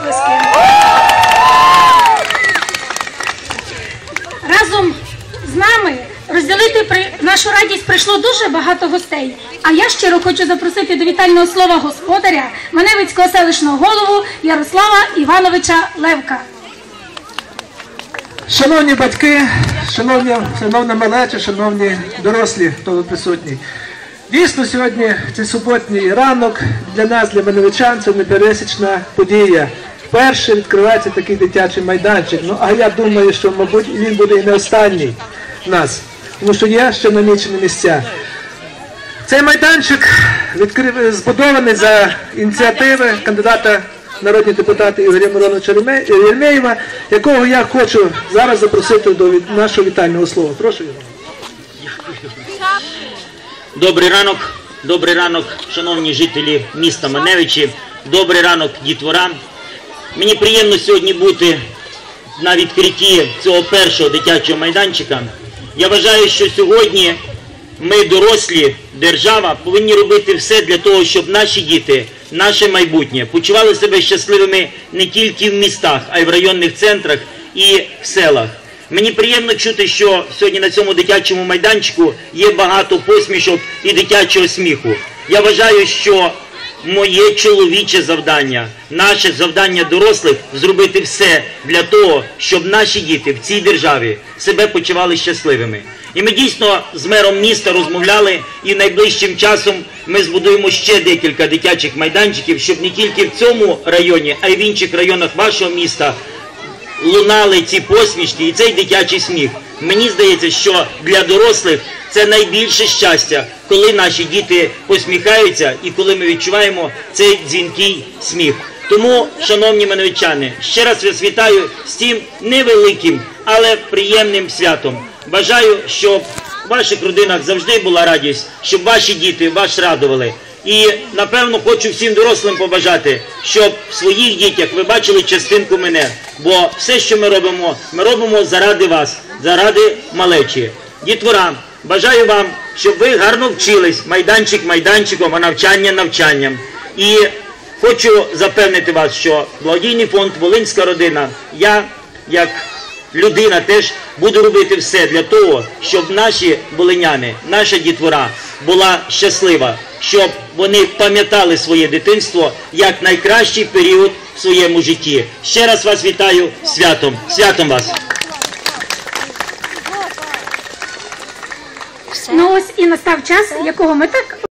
оплески. Разом з нами розділити при... нашу радість прийшло дуже багато гостей. А я щиро хочу запросити до вітального слова господаря Маневицького селищного голову Ярослава Івановича Левка. Шановні батьки, шановні, шановна малеча, шановні дорослі, хто тут присутній. Дійсно, сьогодні цей суботній ранок для нас, для меневичан, це непересічна подія. Вперше відкривається такий дитячий майданчик. Ну а я думаю, що, мабуть, він буде і не останній нас, тому що є ще намічені місця. Цей майданчик відкрив, збудований за ініціативи кандидата народні депутати Ігоря Мироновича Єрмєєва, якого я хочу зараз запросити до нашого вітального слова. Прошу його. Добрий ранок, добрий ранок, шановні жителі міста Маневичі, добрий ранок, дітвора. Мені приємно сьогодні бути на відкритті цього першого дитячого майданчика. Я вважаю, що сьогодні ми, дорослі, держава, повинні робити все для того, щоб наші діти, наше майбутнє почували себе щасливими не тільки в містах, а й в районних центрах і в селах. Мені приємно чути, що сьогодні на цьому дитячому майданчику є багато посмішок і дитячого сміху. Я вважаю, що моє чоловіче завдання, наше завдання дорослих зробити все для того, щоб наші діти в цій державі себе почували щасливими. І ми дійсно з мером міста розмовляли, і найближчим часом ми збудуємо ще декілька дитячих майданчиків, щоб не тільки в цьому районі, а й в інших районах вашого міста лунали ці посмішки і цей дитячий сміх. Мені здається, що для дорослих це найбільше щастя, коли наші діти посміхаються і коли ми відчуваємо цей дзвінкий сміх. Тому, шановні меновичани, ще раз вас вітаю з цим невеликим, але приємним святом. Бажаю, щоб в ваших родинах завжди була радість, щоб ваші діти вас радували. І напевно хочу всім дорослим побажати, щоб в своїх дітях ви бачили частинку мене. Бо все, що ми робимо, ми робимо заради вас, заради малечі. Дітвора, бажаю вам, щоб ви гарно вчились, майданчик майданчиком, а навчання навчанням. І хочу запевнити вас, що благодійний фонд Волинська родина, я як людина теж буду робити все для того, щоб наші волиняни, наша дітвора була щаслива, щоб вони пам'ятали своє дитинство як найкращий період в своєму житті. Ще раз вас вітаю святом. Святом вас! Ну ось і настав час, якого ми так